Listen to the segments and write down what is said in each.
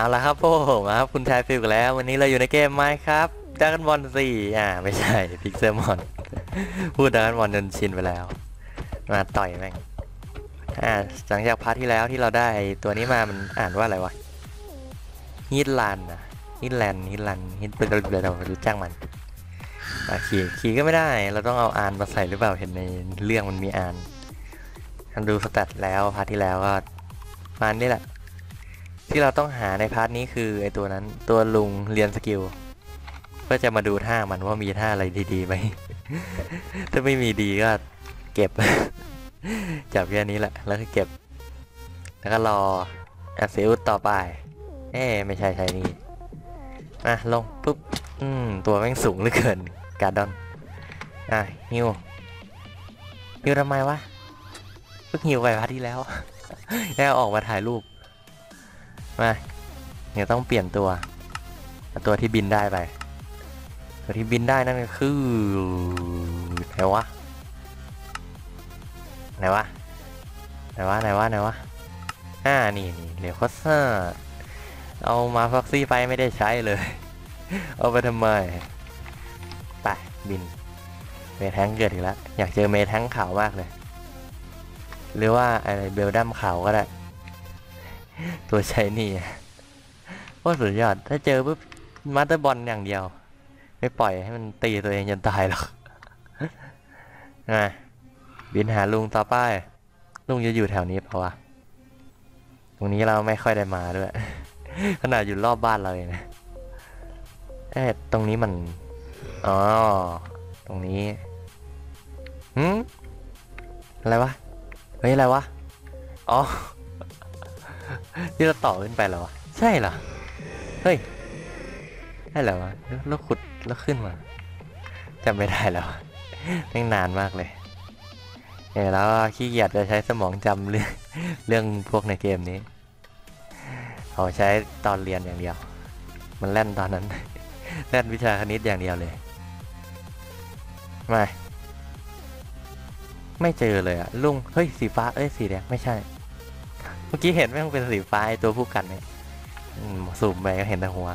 เอาละครับผมครับคุณชายฟิลกันแล้ว วันนี้เราอยู่ในเกมไมค์ครับดักบอลสี่อ่า ไม่ใช่พิกเซลมอนพูดดักบอลจนชินไปแล้ว มาต่อยแม่งอ่าหลังจากพาร์ทที่แล้วที่เราได้ตัวนี้มามันอ่านว่าอะไรวะฮิตลันอะฮิตแลนฮิตลันฮิตเป็นอะไรเรารู้จักมันขี่ขี่ก็ไม่ได้ เราต้องเอาอ่านมาใส่หรือเปล่าเห็นในเรื่องมันมีอ่านดูสแตทแล้วพาร์ทที่แล้วก็มาณนี้แหละ ที่เราต้องหาในพาร์ทนี้คือไอตัวนั้นตัวลุงเรียนสกิลเพื่อจะมาดูท่ามันว่ามีท่าอะไรดีๆไหม ถ้าไม่มีดีก็เก็บ จับแค่นี้แหละ แล้วก็เก็บ แล้วก็รออาเซอุสต่อไป เอ๊ไม่ใช่ใช่นี่อะลงปุ๊บ อืม ตัวแม่งสูงเหลือเกิน การดอน อะฮิวฮิวทำไมวะเพิ่งฮิวไปพาร์ทที่แล้วแล้วออกมาถ่ายรูป มาเดี๋ยต้องเปลี่ยนตัว ตัวที่บินได้ไป ตัวที่บินได้นั่นก็คือไหนวะไหนวะไหนวะไหนวะไหนวะอ่านี่นี่เรียวคอสเซอร์เอามาฟ็อกซี่ไปไม่ได้ใช้เลย เอาไปทำไมไปบินเมแทงเกิดอีกแล้ว อยากเจอเมแทงขาวมากเลย หรือว่าอะไรเบลดัมขาวก็ได้ ตัวใช้นี่โคตรสุดยอด ถ้าเจอปุ๊บมาสเตอร์บอลอย่างเดียว ไม่ปล่อยให้มันตีตัวเองจนตายหรอกนะบินหาลุงต่อไปลุงจะอยู่แถวนี้เปล่าวะตรงนี้เราไม่ค่อยได้มาด้วย ขนาดอยู่รอบบ้านเราเองนะเอ๊ะตรงนี้มันอ๋อตรงนี้หืมอะไรวะเฮ้ยอะไรวะอ๋อ ที่เราต่อขึ้นไปแล้ววะใช่เหรอ เฮ้ยใช่เหรอวะแล้วขุดแล้วขึ้นมาจำไม่ได้แล้วอะแม่งนานมากเลยเออแล้วขี้เกียจจะใช้สมองจำเรื่องเรื่องพวกในเกมนี้เขาใช้ตอนเรียนอย่างเดียว มันแล่นตอนนั้น แล่นวิชาคณิตอย่างเดียวเลยไม่ไม่เจอเลยอะลุงเฮ้ยสีฟ้าเอ้ยสีแดงไม่ใช่ เมื่อกี้เห็นแม่งเป็นสีฟ้าไอตัวผู้กันเนี่ยสูมไปก็เห็นแต่หัว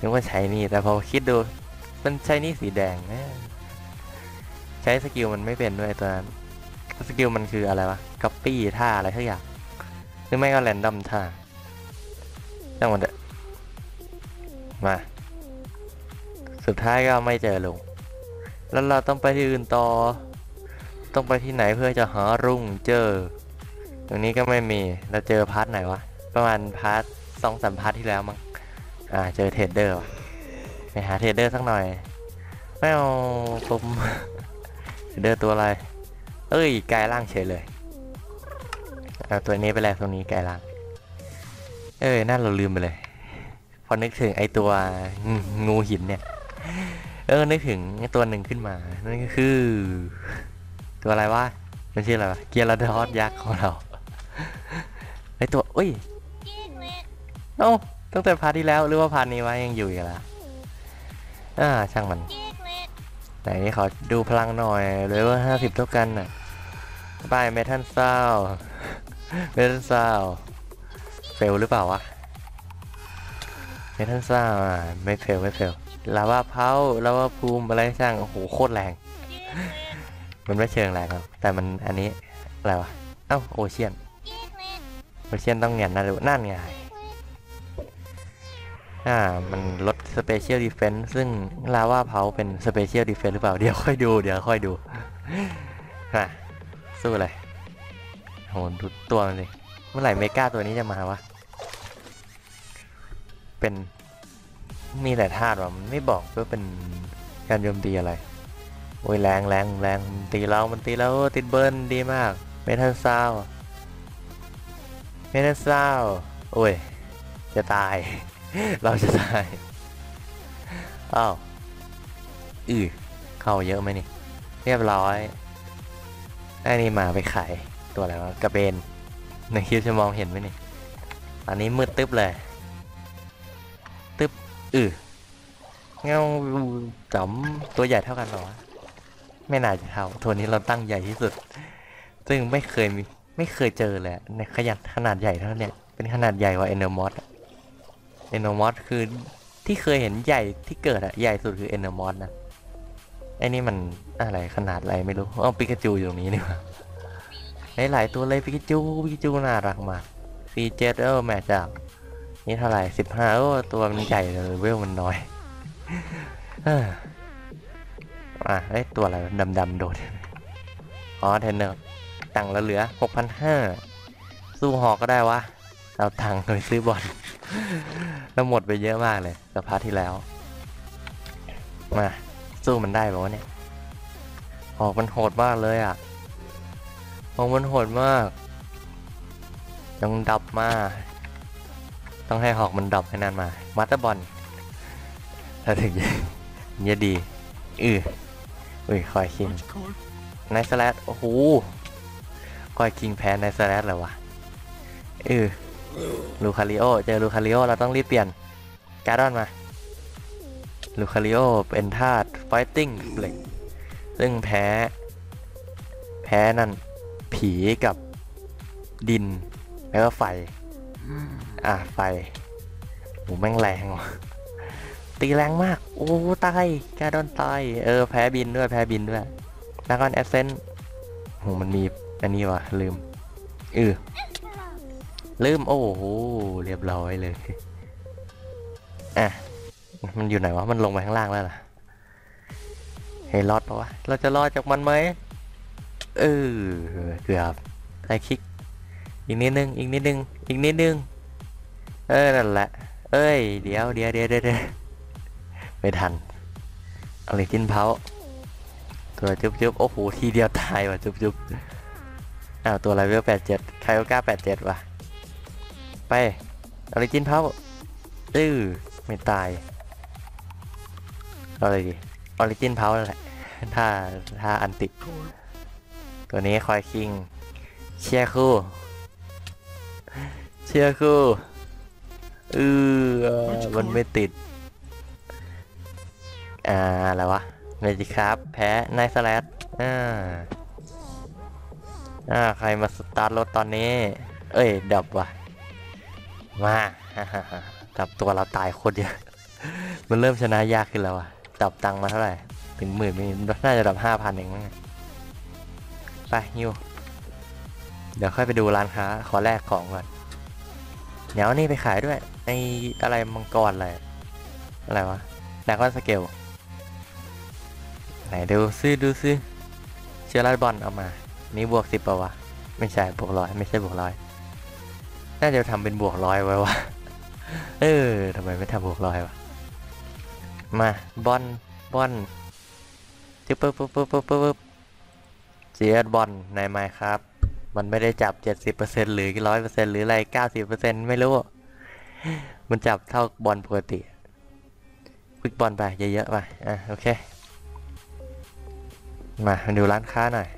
นึกว่าใช้นี่แต่พอคิดดูมันใช้นี่สีแดงใช้สกิลมันไม่เป็นด้วยตัวนั้นสกิลมันคืออะไรวะก๊อปปี้ท่าอะไรทุกอย่างหรือไม่ก็แรนดอมท่าจังหวะเดะมา สุดท้ายก็ไม่เจอลุงแล้วเราต้องไปที่อื่นต่อ ต้องไปที่ไหนเพื่อจะหารุ่งเจอ รงนี้ก็ไม่มีเราเจอพาร์ทไหนวะ ประมาณพาร์ทสองสามพาร์ทที่แล้วมั้งอ่าเจอเทรดเดอร์วะไปหาเทรดเดอร์สักหน่อยไม่เอาผมเทรดเดอร์ตัวอะไร เอ้ยกลายร่างเฉยเลยเอาตัวนี้ไปแล้วตรงนี้กลายร่าง เอ้ยน่าเราลืมไปเลย พอนึกถึงไอตัวงูงูหินเนี่ย เออนึกถึงตัวหนึ่งขึ้นมานั่นก็คือ ตัวอะไรวะมันชื่ออะไรวะเกียร์ระดอสยักษ์ของเรา ไอตัวอุ้ยเอ้าตั้งแต่พาร์ทที่แล้วหรือว่าพาร์ทนี้วะยังอยู่อีกแล้วอ่าช่างมันไหนขอดูพลังหน่อยเลยว่าห้าสิบเท่ากันน่ะบายเมทัลซาวเมทัลซาวเฟลหรือเปล่าวะเมทัลซาวอะไม่เฟลไม่เฟลลาวาเพาลาวาภูมิอะไรช่างโอ้โหโคตรแรง มันไม่เชิงแรงหรอกแต่มันอันนี้อะไรวะเอ้าโอเชียน โอเชียนต้องเงียนนะดูนั่นไงอ่า มันลดสเปเชียลดีเฟน s ์ซึ่งลาว่าเผาเป็นสเปเชียลดีเฟน s ์หรือเปล่า เดี๋ยวค่อยดู เดี๋ยวค่อยดูฮะสู้เลยโหดูตัวมันสิเมื่อไหร่เมกาตัวนี้จะมาวะ เป็นมีแต่ธาตุวะมันไม่บอกว่าเป็นการโจมตีอะไร โอ้ยแรงแรงแรงตีเรา มันตีเราติดเบิร์นดีมากเมทัลซาว เมทัลซาวโอ้ย จะตาย เราจะตาย อ้าวอือเข้าเยอะไหมนี่ เรียบร้อยไอ้นี่มาไปขายตัวอะไรวะกระเบน ในคลิปจะมองเห็นไหมนี่ อันนี้มืดตึ๊บเลย ตึ๊บอือเงาจอมตัวใหญ่เท่ากันหรอวะไม่น่าจะเท่า ตัวนี้เราตั้งใหญ่ที่สุด ซึ่งไม่เคยมี ไม่เคยเจอเลยในขยันขนาดใหญ่เท่านี้เป็นขนาดใหญ่กว่าเอเนอร์มอสเอนโนมอสคือที่เคยเห็นใหญ่ที่เกิดอะใหญ่สุดคือเอนโนมอสนะไอ้นี่มันอะไรขนาดอะไรไม่รู้เอาปิกาจูอยู่ตรงนี้นี่หว่าหลายตัวเลยปิกาจูปิกาจูน่ารักมากซีเจ็ดเออแมจากนี่เท่าไหร่สิบห้าโอ้ตัวมันใหญ่เลยเวลมันน้อยอะไอ้ตัวอะไรดำดำโดดอ๋อเทนเนอร์ ตังค์แล้วเหลือหกพันห้าสู้หอกก็ได้วะ เอาตังค์ไปซื้อบอล แล้วหมดไปเยอะมากเลยกับพาร์ทที่แล้ว มา สู้มันได้ปะวะเนี่ยหอกมันโหดมากเลยอะหอกมันโหดมากต้องดับมา ต้องให้หอกมันดับให้นานมามัตเตอร์บอลถ้าถึงจะจะดี อืออุ้ยคอยคิง Much cold. ไนสแลดโอ้โห อยคิงแพ้ไนสแลดเหรอวะเออลูคาริโอเจอลูคาริโอเราต้องรีบเปลี่ยนการ์ดอนมาลูคาริโอเป็นธาตุไฟติ้งเหล็กซึ่งแพ้ แพ้นั่น ผีกับดิน แล้วก็ไฟ อะไฟโหแม่งแรงว่ะตีแรงมาก โอ้ตายการ์ดอนตาย เออ แพ้บินด้วย แพ้บินด้วยดากอนแอสเซนโหมันมี อันนี้วะลืมเออลืมโอ้โหเรียบร้อยเลยอะมันอยู่ไหนวะมันลงไปข้างล่างแล้วล่ะเฮ้ยรอดปะวะเราจะรอดจากมันไหมเออเกือบไอ้คลิก อีกนิดนึงอีกนิดนึงอีกนิดนึงเออนั่นแหละ เอ้ยเดี๋ยวเดี๋ยวเดี๋ยวเดี๋ยวไม่ทันอาเลยกินเผาตัวจุ๊บจุ๊บโอ้โหทีเดียวตายว่ะจุ๊บจุ๊บ อ้าวตัวอะไรเวลแปดเจ็ดใครก็กล้าแปดเจ็ดว่ะ ไปออริจินเผาตื้อไม่ตายเอาอะไรดีออริจินเผาแหละถ้าถ้าอันติ Cold. ตัวนี้คอยคิง เชียร์คู่ เชียร์คู่เออมันไม่ติด อ่า อะไรวะเมจิครับ แพ้ไนสแลดอ่า อ่าใครมาสตาร์ทรถตอนนี้ เอ้ย ดับว่ะ มาดับตัวเราตายโคตรเยอะ มันเริ่มชนะยากขึ้นแล้วอะ ดับตังมาเท่าไหร่ถึงหมื่นไม่น่าจะดับห้าพันเองมั้งไปยูเดี๋ยวค่อยไปดูร้านค้า ขอแลกของก่อนเดี๋ยวนี่ไปขายด้วยไออะไรมังกรอะไร อะไรวะดากอนสเกลไหนดูซิดูซิเชื้อราดบอลเอามา นี่บวกสิบป่าวะ ไม่ใช่บวกร้อยไม่ใช่บวกร้อยน่าจะทำเป็นบวกร้อยไว้วะเออทำไมไม่ทำบวกร้อยวะมาบอลบอลจึ๊บปึ๊บปึ๊บปึ๊บปึ๊บปึ๊บเจียบอลในไมครับ มันไม่ได้จับ70%หรือ100%หรืออะไร90%ไม่รู้ มันจับเท่าบอลปกติควิกบอลไปเยอะๆไปอะโอเค มาดูร้านค้าหน่อย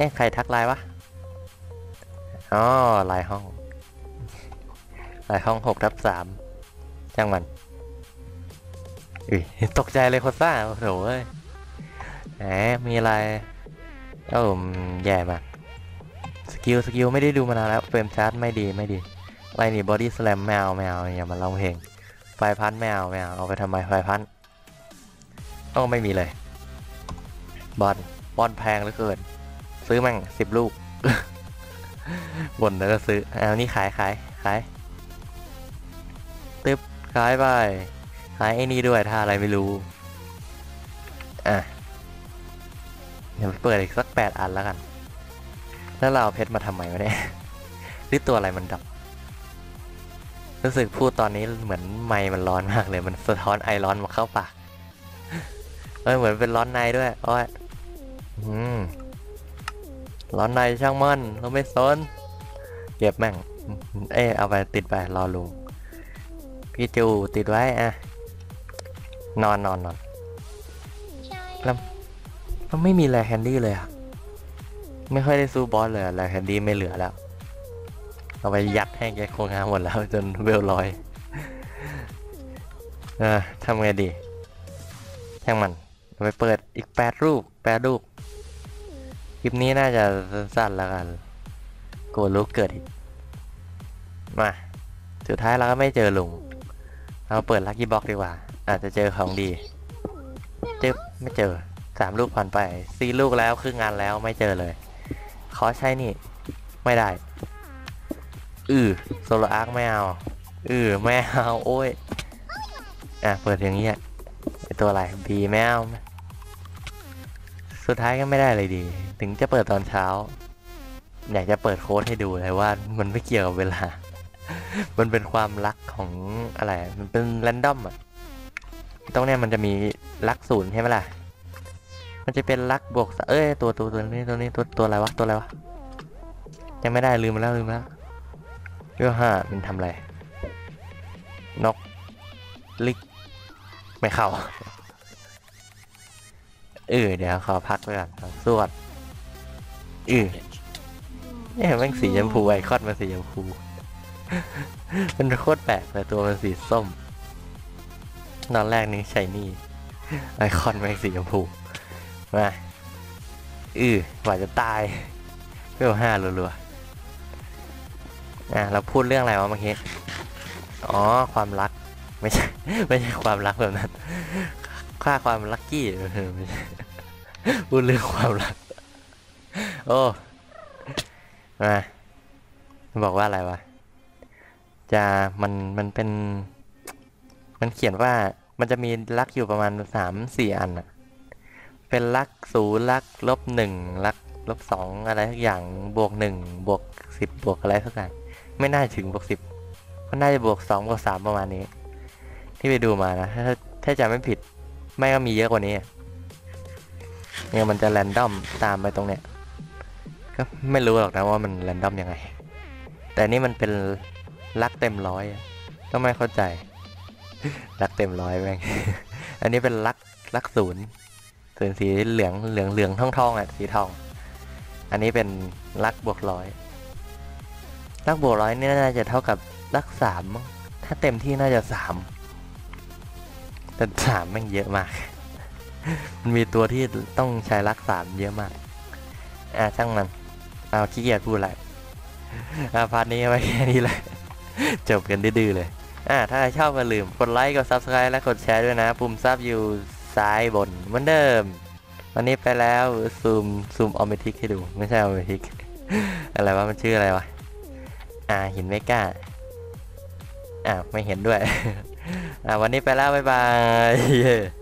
อ๊ะใครทักไลน์วะอ๋อไลน์ห้องไลน์ห้องหกทับสามช่างมันอุ้ยตกใจเลยโคตรซ่าโอ้โหเอ้ยแหมมีอะไรโอ้มแย่มากสกิลสกิลไม่ได้ดูมานานแล้วเฟรมชาร์จไม่ดีไม่ดีอะไรนี่บอดี้สแลมแมวแมวอย่ามาลองเพลงไฟพันแมวแมวเอาไปทำไมไฟพันโอ้ไม่มีเลยบอลบอลแพงเหลือเกิน ซื้อแม่งสิบลูกบ่นแล้วก็ซื้อเอานี่ขายขายขายตึ๊บขายไปขายไอ้นี่ด้วยถ้าอะไรไม่รู้ อะเดี๋ยวเปิดอีกสักแปดอันแล้วกัน แล้วเราเอาเพชรมาทำไมวะเนี่ยหรือตัวอะไรมันดับ รู้สึกพูดตอนนี้เหมือนไมค์มันร้อนมากเลย มันสะท้อนไอร้อนมาเข้าปากเอ้ยเหมือนเป็นร้อนในด้วยอ้อยอืม ร้อนในช่างมันเราไม่สนเก็บแม่ง เอ้ยเอาไปติดไปรอลุง พี่จูติดไว้อะนอนนอนนอนใช่แล้วมันไม่มีแลแคนดี้เลยอะไม่ค่อยได้สู้บอสเลยอะแลแคนดี้ไม่เหลือแล้ว เอาไปยัดให้แกโคงงานหมดแล้ว จนเวลลอยเออทำไงดีช่างมันเอาไปเปิดอีกแปดรูปแปดรูป คลิปนี้น่าจะสั้นๆแล้วกันกลัวลูกเกิดอีกมา สุดท้ายเราก็ไม่เจอลุง เราเปิดลักกี้บ็อกดีกว่า อาจจะเจอของดี เจึ๊บไม่เจอสามลูกผ่านไปสี่ลูกแล้วครึ่งงานแล้วไม่เจอเลย ขอใช้นี่ ไม่ได้ อือโซโลอาร์คไม่เอา อือไม่เอา โอ้ย อะ เปิดอย่างนี้อะไอตัวอะไรบีไม่เอา สุดท้ายก็ไม่ได้เลยดี ถึงจะเปิดตอนเช้า อยากจะเปิดโค้ดให้ดูเลยว่ามันไม่เกี่ยวกับเวลา มันเป็นความรักของอะไร มันเป็นแรนดอมอะตรงเนี้ยมันจะมีลักศูนย์ใช่ไหมล่ะ มันจะเป็นลักบวกเอ้ยตัวตัวตัวนี้ตัวนี้ตัวตัวอะไรวะตัวอะไรวะยังไม่ได้ลืมแล้วลืมแล้วเรื่องห้ามันทำอะไรนกลิกไม่เข้า เออเดี๋ยวขอพักไว้ก่อนครับสวดเออเนี่ยแม่งสีชมพูไอคอนมันสีชมพู มันโคตรแปลกแต่ตัวมันสีส้มตอนแรกนี่ใช่นี่ ไอคอนแม่งสีชมพู มาอือกว่าจะตายเพื่อห้ารัวๆอะเราพูดเรื่องอะไรวะเมื่อกี้ อ๋อ ความรัก ไม่ใช่ ไม่ใช่ความรักแบบนั้น ค่าความลัคกี้พูดเรื่องความรัก โอ้มาบอกว่าอะไรวะ จะมันมันเป็น มันเขียนว่ามันจะมีลักอยู่ประมาณสามสี่อันอะเป็นลักศูนย์ลักลบหนึ่งลักลบสองอะไรทุกอย่างบวกหนึ่งบวกสิบบวกอะไรทุกอย่างไม่น่าถึงบวกสิบก็น่าจะบวกสองบวกสามประมาณนี้ ที่ไปดูมานะ ถ้าถ้าจำไม่ผิด ไม่ก็มีเยอะกว่านี้เนี่ยมันจะแรนดอมตามไปตรงเนี้ยก็ไม่รู้หรอกนะว่ามันแรนดอมยังไง แต่นี่มันเป็นลักเต็มร้อยก็ไม่เข้าใจลักเต็มร้อยแม่งอันนี้เป็นลักลักศูนย์ศูนย์สีเหลืองเหลืองเหลืองทองทองอะสีทอง อันนี้เป็นลักบวกร้อยลักบวกร้อยนี่น่าจะเท่ากับลักสามถ้าเต็มที่น่าจะสาม แต่สามแม่งเยอะมาก มันมีตัวที่ต้องใช้ลักสามเยอะมาก อะช่างมัน เอาขี้เกียจพูดอะไรอะพาร์ทนี้ไว้แค่นี้แหละ จบกันดื้อเลย อะถ้าชอบก็ลืม กดไลค์ กด subscribe และกดแชร์ด้วยนะ ปุ่มซับอยู่ซ้ายบนเหมือนเดิม วันนี้ไปแล้วซูมซูมออมเมทิกให้ดู ไม่ใช่ออมเมทิก อะไรวะ มันชื่ออะไรวะ อ่าหินเมกาอ่าไม่เห็นด้วย วันนี้ไปแล้ว บ๊ายบาย